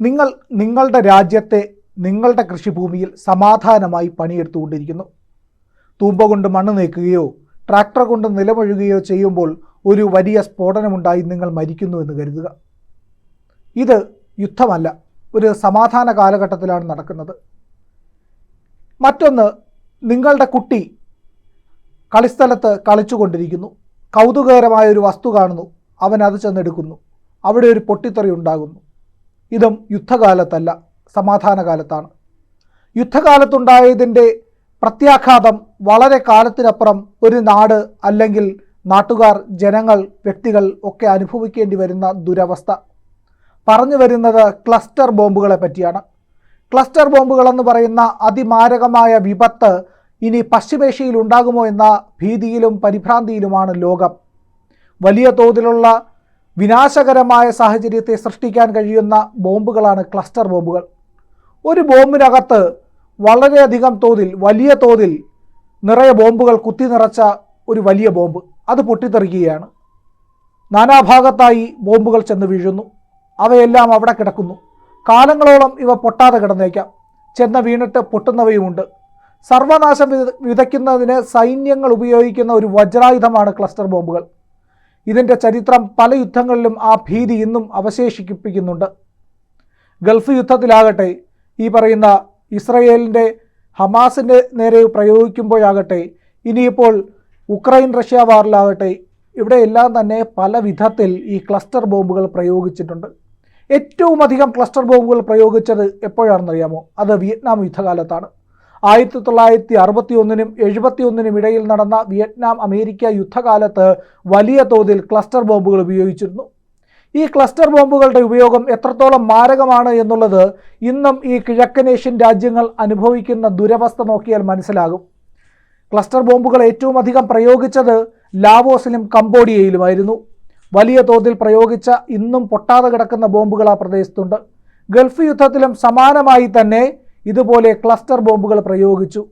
നിങ്ങൾ നിങ്ങളുടെ രാജ്യത്തെ നിങ്ങളുടെ കൃഷിഭൂമിയിൽ സമാധാനമായി പണിയെടുത്തുകൊണ്ടിരിക്കുന്നു. തൂമ്പ കൊണ്ട് മണ്ണ് നീക്കുകയോ ട്രാക്ടർ കൊണ്ട് നിലമൊഴുകുകയോ ചെയ്യുമ്പോൾ ഒരു വലിയ സ്ഫോടനമുണ്ടായി നിങ്ങൾ മരിക്കുന്നു എന്ന് കരുതുക. ഇത് യുദ്ധമല്ല ഒരു സമാധാന കാലഘട്ടത്തിലാണ് നടക്കുന്നത്. മറ്റൊന്ന് നിങ്ങളുടെ കുട്ടി കളിസ്ഥലത്ത് കളിച്ചുകൊണ്ടിരിക്കുന്നു. കൗതുകകരമായ ഒരു വസ്തു കാണുന്നു. അവൻ അത് ചെന്നെടുക്കുന്നു. അവിടെ ഒരു പൊട്ടിത്തെറി ഉണ്ടാകുന്നു. ഇതും യുദ്ധകാലത്തല്ല സമാധാനകാലത്താണ്. യുദ്ധകാലത്തുണ്ടായതിന്റെ പ്രത്യാഘാതം വളരെ കാലത്തിനപ്പുറം ഒരു നാട് അല്ലെങ്കിൽ നാട്ടുകാർ ജനങ്ങൾ വ്യക്തികൾ ഒക്കെ അനുഭവിക്കേണ്ടി വരുന്ന ദുരവസ്ഥ. പറഞ്ഞു വരുന്നത് ക്ലസ്റ്റർ ബോംബുകളെ പറ്റിയാണ്. ക്ലസ്റ്റർ ബോംബുകളെന്ന് പറയുന്ന അതിമാരകമായ വിപത്ത് ഇനി പശ്ചിമേഷ്യയിൽ ഉണ്ടാകുമോ എന്ന ഭീതിയിലും പരിഭ്രാന്തിയിലുമാണ് ലോകം. വലിയ തോതിലുള്ള വിനാശകരമായ സാഹചര്യത്തെ സൃഷ്ടിക്കാൻ കഴിയുന്ന ബോംബുകളാണ് ക്ലസ്റ്റർ ബോംബുകൾ. ഒരു ബോംബിനകത്ത് വളരെയധികം തോതിൽ വലിയ തോതിൽ നിറയെ ബോംബുകൾ കുത്തി നിറച്ച ഒരു വലിയ ബോംബ്. അത് പൊട്ടിത്തെറിക്കുകയാണ്. നാനാഭാഗത്തായി ബോംബുകൾ ചെന്ന് വീഴുന്നു. അവയെല്ലാം അവിടെ കിടക്കുന്നു. കാലങ്ങളോളം ഇവ പൊട്ടാതെ കിടന്നേക്കാം. ചെന്ന് വീണിട്ട് പൊട്ടുന്നവയുമുണ്ട്. സർവനാശം വിത വിതയ്ക്കുന്നതിന് സൈന്യങ്ങൾ ഉപയോഗിക്കുന്ന ഒരു വജ്രായുധമാണ് ക്ലസ്റ്റർ ബോംബുകൾ. ഇതിന്റെ ചരിത്രം പല യുദ്ധങ്ങളിലും ആ ഭീതി ഇന്നും അവശേഷിപ്പിക്കുന്നുണ്ട്. ഗൾഫ് യുദ്ധത്തിലാകട്ടെ ഈ പറയുന്ന ഇസ്രയേലിന്റെ ഹമാസിന്റെ നേരെ പ്രയോഗിക്കുമ്പോഴാകട്ടെ ഇനിയിപ്പോൾ ഉക്രൈൻ റഷ്യ വാറിലാകട്ടെ ഇവിടെയെല്ലാം തന്നെ പല വിധത്തിൽ ഈ ക്ലസ്റ്റർ ബോംബുകൾ പ്രയോഗിച്ചിട്ടുണ്ട്. ഏറ്റവും അധികം ക്ലസ്റ്റർ ബോംബുകൾ പ്രയോഗിച്ചത് എപ്പോഴാണെന്നറിയാമോ? അത് വിയറ്റ്നാം യുദ്ധകാലത്താണ്. ആയിരത്തി തൊള്ളായിരത്തി അറുപത്തി ഒന്നിനും എഴുപത്തി ഒന്നിനും ഇടയിൽ നടന്ന വിയറ്റ്നാം അമേരിക്ക യുദ്ധകാലത്ത് വലിയ തോതിൽ ക്ലസ്റ്റർ ബോംബുകൾ ഉപയോഗിച്ചിരുന്നു. ഈ ക്ലസ്റ്റർ ബോംബുകളുടെ ഉപയോഗം എത്രത്തോളം മാരകമാണ് എന്നുള്ളത് ഇന്നും ഈ കിഴക്കൻ ഏഷ്യൻ രാജ്യങ്ങൾ അനുഭവിക്കുന്ന ദുരവസ്ഥ നോക്കിയാൽ മനസ്സിലാകും. ക്ലസ്റ്റർ ബോംബുകൾ ഏറ്റവും അധികം പ്രയോഗിച്ചത് ലാവോസിലും കംബോഡിയയിലുമായിരുന്നു. വലിയ തോതിൽ പ്രയോഗിച്ച ഇന്നും പൊട്ടാതെ കിടക്കുന്ന ബോംബുകൾ ആ പ്രദേശത്തുണ്ട്. ഗൾഫ് യുദ്ധത്തിലും സമാനമായി തന്നെ ഇതുപോലെ ക്ലസ്റ്റർ ബോംബുകൾ പ്രയോഗിച്ചു.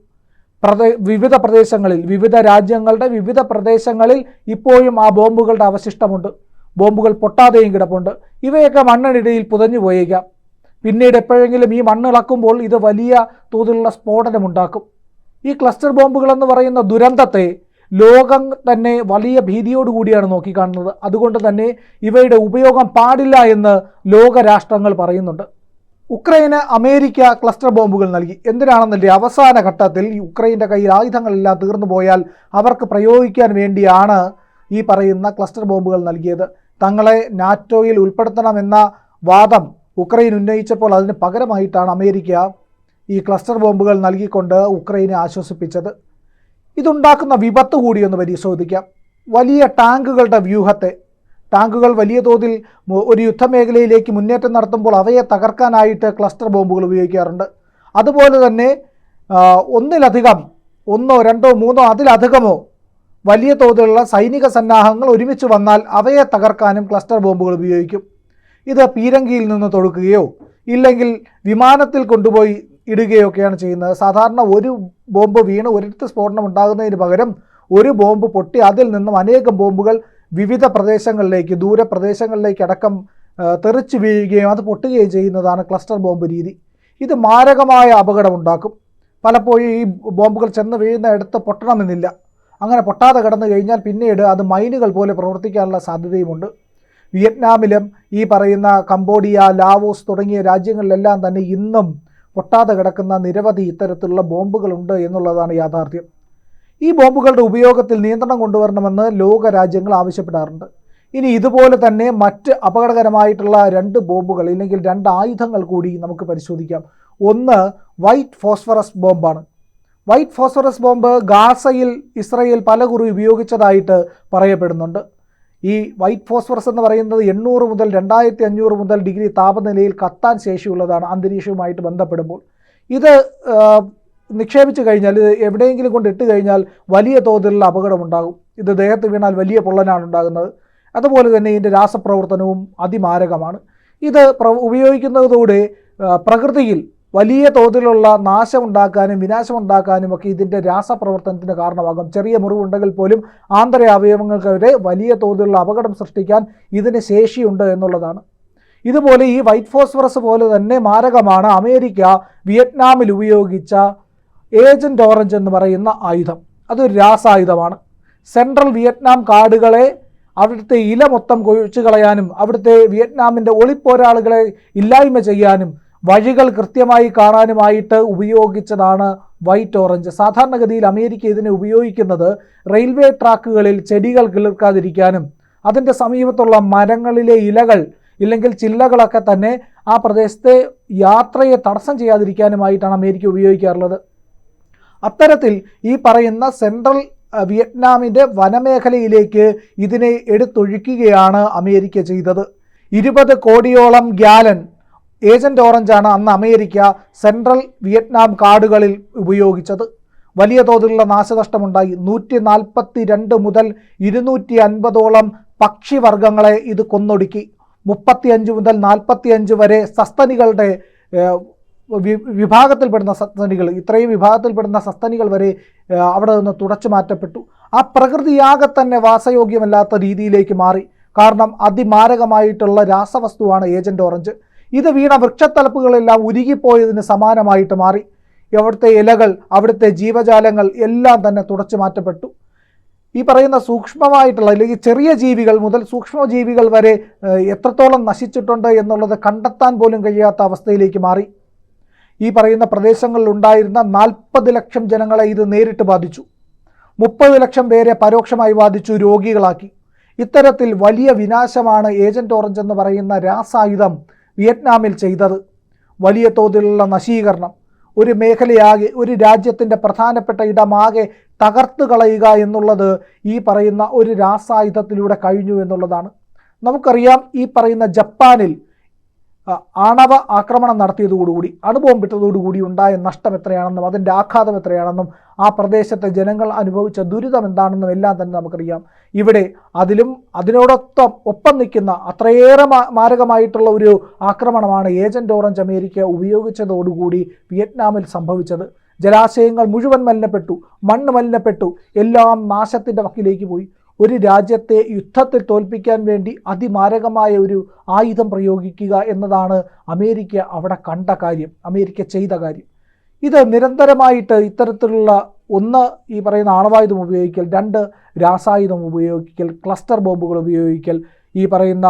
വിവിധ പ്രദേശങ്ങളിൽ വിവിധ രാജ്യങ്ങളുടെ വിവിധ പ്രദേശങ്ങളിൽ ഇപ്പോഴും ആ ബോംബുകളുടെ അവശിഷ്ടമുണ്ട്. ബോംബുകൾ പൊട്ടാതെയും കിടപ്പുണ്ട്. ഇവയൊക്കെ മണ്ണിനിടയിൽ പുതഞ്ഞു പോയേക്കാം. പിന്നീട് എപ്പോഴെങ്കിലും ഈ മണ്ണിളക്കുമ്പോൾ ഇത് വലിയ തോതിലുള്ള സ്ഫോടനമുണ്ടാക്കും. ഈ ക്ലസ്റ്റർ ബോംബുകൾ എന്ന് പറയുന്ന ദുരന്തത്തെ ലോകം തന്നെ വലിയ ഭീതിയോടുകൂടിയാണ് നോക്കിക്കാണുന്നത്. അതുകൊണ്ട് തന്നെ ഇവയുടെ ഉപയോഗം പാടില്ല എന്ന് ലോകരാഷ്ട്രങ്ങൾ പറയുന്നുണ്ട്. ഉക്രൈന് അമേരിക്ക ക്ലസ്റ്റർ ബോംബുകൾ നൽകി. എന്തിനാണെന്നല്ലേ അവസാന ഘട്ടത്തിൽ ഈ ഉക്രൈന്റെ കയ്യിൽ ആയുധങ്ങളെല്ലാം തീർന്നു പോയാൽ അവർക്ക് പ്രയോഗിക്കാൻ വേണ്ടിയാണ് ഈ പറയുന്ന ക്ലസ്റ്റർ ബോംബുകൾ നൽകിയത്. തങ്ങളെ നാറ്റോയിൽ ഉൾപ്പെടുത്തണമെന്ന വാദം ഉക്രൈൻ ഉന്നയിച്ചപ്പോൾ അതിന് പകരമായിട്ടാണ് അമേരിക്ക ഈ ക്ലസ്റ്റർ ബോംബുകൾ നൽകിക്കൊണ്ട് ഉക്രൈനെ ആശ്വസിപ്പിച്ചത്. ഇതുണ്ടാക്കുന്ന വിപത്ത് കൂടിയൊന്ന് പരിശോധിക്കാം. വലിയ ടാങ്കുകളുടെ വ്യൂഹത്തെ ടാങ്കുകൾ വലിയ തോതിൽ ഒരു യുദ്ധമേഖലയിലേക്ക് മുന്നേറ്റം നടത്തുമ്പോൾ അവയെ തകർക്കാനായിട്ട് ക്ലസ്റ്റർ ബോംബുകൾ ഉപയോഗിക്കാറുണ്ട്. അതുപോലെ തന്നെ ഒന്നിലധികം ഒന്നോ രണ്ടോ മൂന്നോ അതിലധികമോ വലിയ തോതിലുള്ള സൈനിക സന്നാഹങ്ങൾ ഒരുമിച്ച് വന്നാൽ അവയെ തകർക്കാനും ക്ലസ്റ്റർ ബോംബുകൾ ഉപയോഗിക്കും. ഇത് പീരങ്കിയിൽ നിന്ന് തൊടുക്കുകയോ ഇല്ലെങ്കിൽ വിമാനത്തിൽ കൊണ്ടുപോയി ഇടുകയോ ഒക്കെയാണ് ചെയ്യുന്നത്. സാധാരണ ഒരു ബോംബ് വീണ് ഒരിടത്ത് സ്ഫോടനം ഉണ്ടാകുന്നതിന് പകരം ഒരു ബോംബ് പൊട്ടി അതിൽ നിന്നും അനേകം ബോംബുകൾ വിവിധ പ്രദേശങ്ങളിലേക്ക് ദൂരപ്രദേശങ്ങളിലേക്ക് അടക്കം തെറിച്ചു വീഴുകയും അത് പൊട്ടുകയും ചെയ്യുന്നതാണ് ക്ലസ്റ്റർ ബോംബ് രീതി. ഇത് മാരകമായ അപകടമുണ്ടാക്കും. പലപ്പോഴും ഈ ബോംബുകൾ ചെന്ന് വീഴുന്ന ഇടത്ത് പൊട്ടണമെന്നില്ല. അങ്ങനെ പൊട്ടാതെ കിടന്നു കഴിഞ്ഞാൽ പിന്നീട് അത് മൈനുകൾ പോലെ പ്രവർത്തിക്കാനുള്ള സാധ്യതയുമുണ്ട്. വിയറ്റ്നാമിലും ഈ പറയുന്ന കംബോഡിയ ലാവോസ് തുടങ്ങിയ രാജ്യങ്ങളിലെല്ലാം തന്നെ ഇന്നും പൊട്ടാതെ കിടക്കുന്ന നിരവധി ഇത്തരത്തിലുള്ള ബോംബുകളുണ്ട് എന്നുള്ളതാണ് യാഥാർത്ഥ്യം. ഈ ബോംബുകളുടെ ഉപയോഗത്തിൽ നിയന്ത്രണം കൊണ്ടുവരണമെന്ന് ലോക രാജ്യങ്ങൾ ആവശ്യപ്പെടാറുണ്ട്. ഇനി ഇതുപോലെ തന്നെ മറ്റ് അപകടകരമായിട്ടുള്ള രണ്ട് ബോംബുകൾ ഇല്ലെങ്കിൽ രണ്ട് ആയുധങ്ങൾ കൂടി നമുക്ക് പരിശോധിക്കാം. ഒന്ന് വൈറ്റ് ഫോസ്ഫറസ് ബോംബാണ്. വൈറ്റ് ഫോസ്ഫറസ് ബോംബ് ഗാസയിൽ ഇസ്രയേൽ പലകുറി ഉപയോഗിച്ചതായിട്ട് പറയപ്പെടുന്നുണ്ട്. ഈ വൈറ്റ് ഫോസ്ഫറസ് എന്ന് പറയുന്നത് എണ്ണൂറ് മുതൽ രണ്ടായിരത്തി അഞ്ഞൂറ് മുതൽ ഡിഗ്രി താപനിലയിൽ കത്താൻ ശേഷിയുള്ളതാണ് അന്തരീക്ഷവുമായിട്ട് ബന്ധപ്പെടുമ്പോൾ. ഇത് നിക്ഷേപിച്ച് കഴിഞ്ഞാൽ ഇത് എവിടെയെങ്കിലും കൊണ്ട് ഇട്ട് കഴിഞ്ഞാൽ വലിയ തോതിലുള്ള അപകടമുണ്ടാകും ഇത് ദേഹത്ത് വീണാൽ വലിയ പൊള്ളലാണ് ഉണ്ടാകുന്നത്. അതുപോലെ തന്നെ ഇതിന്റെ രാസപ്രവർത്തനവും അതിമാരകമാണ്. ഇത് പ്ര ഉപയോഗിക്കുന്നതോടെ പ്രകൃതിയിൽ വലിയ തോതിലുള്ള നാശമുണ്ടാക്കാനും വിനാശമുണ്ടാക്കാനും ഒക്കെ ഇതിന്റെ രാസപ്രവർത്തനത്തിന് കാരണമാകും. ചെറിയ മുറിവുണ്ടെങ്കിൽ പോലും ആന്തര അവയവങ്ങൾക്ക് വരെ വലിയ തോതിലുള്ള അപകടം സൃഷ്ടിക്കാൻ ഇതിന് ശേഷിയുണ്ട് എന്നുള്ളതാണ്. ഇതുപോലെ ഈ വൈറ്റ് ഫോസ്ഫറസ് പോലെ തന്നെ മാരകമാണ് അമേരിക്ക വിയറ്റ്നാമിൽ ഉപയോഗിച്ച ഏജന്റ് ഓറഞ്ച് എന്ന് പറയുന്ന ആയുധം. അതൊരു രാസായുധമാണ്. സെൻട്രൽ വിയറ്റ്നാം കാടുകളെ അവിടുത്തെ ഇല മൊത്തം കൊഴിച്ചു കളയാനും അവിടുത്തെ വിയറ്റ്നാമിന്റെ ഒളിപ്പോരാളുകളെ ഇല്ലായ്മ ചെയ്യാനും വഴികൾ കൃത്യമായി കാണാനുമായിട്ട് ഉപയോഗിച്ചതാണ് വൈറ്റ് ഓറഞ്ച്. സാധാരണഗതിയിൽ അമേരിക്ക ഇതിനെ ഉപയോഗിക്കുന്നത് റെയിൽവേ ട്രാക്കുകളിൽ ചെടികൾ കിളിർക്കാതിരിക്കാനും അതിന്റെ സമീപത്തുള്ള മരങ്ങളിലെ ഇലകൾ ഇല്ലെങ്കിൽ ചില്ലകളൊക്കെ തന്നെ ആ പ്രദേശത്തെ യാത്രയെ തടസ്സം ചെയ്യാതിരിക്കാനുമായിട്ടാണ് അമേരിക്ക ഉപയോഗിക്കാറുള്ളത്. അത്തരത്തിൽ ഈ പറയുന്ന സെൻട്രൽ വിയറ്റ്നാമിന്റെ വനമേഖലയിലേക്ക് ഇതിനെ എടുത്തൊഴിക്കുകയാണ് അമേരിക്ക ചെയ്തത്. ഇരുപത് കോടിയോളം ഗ്യാലൻ ഏജന്റ് ഓറഞ്ചാണ് അന്ന് അമേരിക്ക സെൻട്രൽ വിയറ്റ്നാം കാടുകളിൽ ഉപയോഗിച്ചത്. വലിയ തോതിലുള്ള നാശനഷ്ടമുണ്ടായി. നൂറ്റി നാൽപ്പത്തി രണ്ട് മുതൽ ഇരുന്നൂറ്റി അൻപതോളം പക്ഷിവർഗങ്ങളെ ഇത് കൊന്നൊടുക്കി. മുപ്പത്തിയഞ്ച് മുതൽ നാൽപ്പത്തിയഞ്ച് വരെ സസ്തനികളുടെ വിഭാഗത്തിൽപ്പെടുന്ന സസ്തനികൾ ഇത്രയും വിഭാഗത്തിൽപ്പെടുന്ന സസ്തനികൾ വരെ അവിടെ നിന്ന് തുടച്ചു മാറ്റപ്പെട്ടു. ആ പ്രകൃതിയാകെ തന്നെ വാസയോഗ്യമല്ലാത്ത രീതിയിലേക്ക് മാറി. കാരണം അതിമാരകമായിട്ടുള്ള രാസവസ്തുവാണ് ഏജന്റ് ഓറഞ്ച്. ഇത് വീണ വൃക്ഷത്തലപ്പുകളെല്ലാം ഉരുകിപ്പോയതിന് സമാനമായിട്ട് മാറി. അവിടുത്തെ ഇലകൾ അവിടുത്തെ ജീവജാലങ്ങൾ എല്ലാം തന്നെ തുടച്ചു മാറ്റപ്പെട്ടു. ഈ പറയുന്ന സൂക്ഷ്മമായിട്ടുള്ള അല്ലെങ്കിൽ ചെറിയ ജീവികൾ മുതൽ സൂക്ഷ്മജീവികൾ വരെ എത്രത്തോളം നശിച്ചിട്ടുണ്ട് എന്നുള്ളത് കണ്ടെത്താൻ പോലും കഴിയാത്ത അവസ്ഥയിലേക്ക് മാറി. ഈ പറയുന്ന പ്രദേശങ്ങളിൽ ഉണ്ടായിരുന്ന നാൽപ്പത് ലക്ഷം ജനങ്ങളെ ഇത് നേരിട്ട് ബാധിച്ചു. മുപ്പത് ലക്ഷം പേരെ പരോക്ഷമായി ബാധിച്ചു രോഗികളാക്കി. ഇത്തരത്തിൽ വലിയ വിനാശമാണ് ഏജന്റ് ഓറഞ്ച് എന്ന് പറയുന്ന രാസായുധം വിയറ്റ്നാമിൽ ചെയ്തത്. വലിയ തോതിലുള്ള നശീകരണം. ഒരു മേഖലയാകെ ഒരു രാജ്യത്തിന്റെ പ്രധാനപ്പെട്ട ഇടമാകെ തകർത്തു കളയുക എന്നുള്ളത് ഈ പറയുന്ന ഒരു രാസായുധത്തിലൂടെ കഴിഞ്ഞു എന്നുള്ളതാണ്. നമുക്കറിയാം ഈ പറയുന്ന ജപ്പാനിൽ ആണവ ആക്രമണം നടത്തിയതോടുകൂടി അണുബോംബിട്ടതോടുകൂടി ഉണ്ടായ നഷ്ടം എത്രയാണെന്നും അതിന്റെ ആഘാതം എത്രയാണെന്നും ആ പ്രദേശത്തെ ജനങ്ങൾ അനുഭവിച്ച ദുരിതം എന്താണെന്നും എല്ലാം തന്നെ നമുക്കറിയാം. ഇവിടെ അതിലും അതിനോടൊപ്പം ഒപ്പം നിൽക്കുന്ന അത്രയേറെ മാരകമായിട്ടുള്ള ഒരു ആക്രമണമാണ് ഏജന്റ് ഓറഞ്ച് അമേരിക്ക ഉപയോഗിച്ചതോടുകൂടി വിയറ്റ്നാമിൽ സംഭവിച്ചത്. ജലാശയങ്ങൾ മുഴുവൻ മലിനപ്പെട്ടു മണ്ണ് മലിനപ്പെട്ടു എല്ലാം നാശത്തിന്റെ വക്കിലേക്ക് പോയി. ഒരു രാജ്യത്തെ യുദ്ധത്തിൽ തോൽപ്പിക്കാൻ വേണ്ടി അതിമാരകമായ ഒരു ആയുധം പ്രയോഗിക്കുക എന്നതാണ് അമേരിക്ക അവിടെ കണ്ട കാര്യം അമേരിക്ക ചെയ്ത കാര്യം. ഇത് നിരന്തരമായിട്ട് ഇത്തരത്തിലുള്ള ഒന്ന് ഈ പറയുന്ന ആണവായുധം ഉപയോഗിക്കൽ രണ്ട് രാസായുധം ഉപയോഗിക്കൽ ക്ലസ്റ്റർ ബോംബുകൾ ഉപയോഗിക്കൽ ഈ പറയുന്ന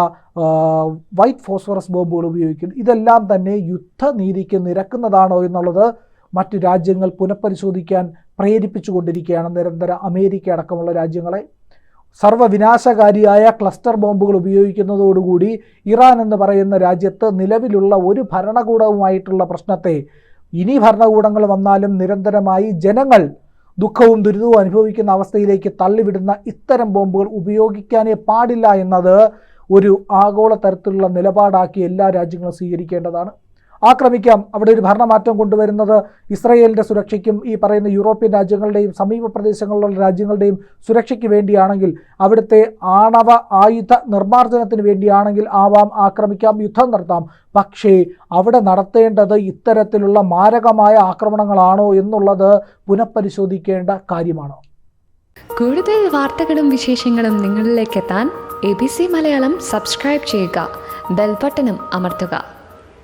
വൈറ്റ് ഫോസ്ഫറസ് ബോംബുകൾ ഉപയോഗിക്കൽ ഇതെല്ലാം തന്നെ യുദ്ധനീതിക്ക് നിരക്കുന്നതാണോ എന്നുള്ളത് മറ്റു രാജ്യങ്ങൾ പുനഃപരിശോധിക്കാൻ പ്രേരിപ്പിച്ചുകൊണ്ടിരിക്കുകയാണ്. നിരന്തരം അമേരിക്ക അടക്കമുള്ള രാജ്യങ്ങളെ സർവവിനാശകാരിയായ ക്ലസ്റ്റർ ബോംബുകൾ ഉപയോഗിക്കുന്നതോടുകൂടി ഇറാൻ എന്ന് പറയുന്ന രാജ്യത്ത് നിലവിലുള്ള ഒരു ഭരണകൂടവുമായിട്ടുള്ള പ്രശ്നത്തെ ഇനി ഭരണകൂടങ്ങൾ വന്നാലും നിരന്തരമായി ജനങ്ങൾ ദുഃഖവും ദുരിതവും അനുഭവിക്കുന്ന അവസ്ഥയിലേക്ക് തള്ളിവിടുന്ന ഇത്തരം ബോംബുകൾ ഉപയോഗിക്കാനേ പാടില്ല എന്നത് ഒരു ആഗോള തരത്തിലുള്ള നിലപാടാക്കി എല്ലാ രാജ്യങ്ങളും സ്വീകരിക്കേണ്ടതാണ്. ആക്രമിക്കാം. അവിടെ ഒരു ഭരണമാറ്റം കൊണ്ടുവരുന്നത് ഇസ്രയേലിന്റെ സുരക്ഷയ്ക്കും ഈ പറയുന്ന യൂറോപ്യൻ രാജ്യങ്ങളുടെയും സമീപ പ്രദേശങ്ങളിലുള്ള രാജ്യങ്ങളുടെയും സുരക്ഷയ്ക്ക് വേണ്ടിയാണെങ്കിൽ അവിടുത്തെ ആണവ ആയുധ നിർമ്മാർജനത്തിന് വേണ്ടിയാണെങ്കിൽ ആവാം ആക്രമിക്കാം യുദ്ധം നടത്താം. പക്ഷേ അവിടെ നടത്തേണ്ടത് ഇത്തരത്തിലുള്ള മാരകമായ ആക്രമണങ്ങളാണോ എന്നുള്ളത് പുനഃപരിശോധിക്കേണ്ട കാര്യമാണ്? കൂടുതൽ വാർത്തകളും വിശേഷങ്ങളും നിങ്ങളിലേക്ക് എത്താൻ A B C Malayalam subscribe ചെയ്യുക. ബെൽബട്ടനും അമർത്തുക.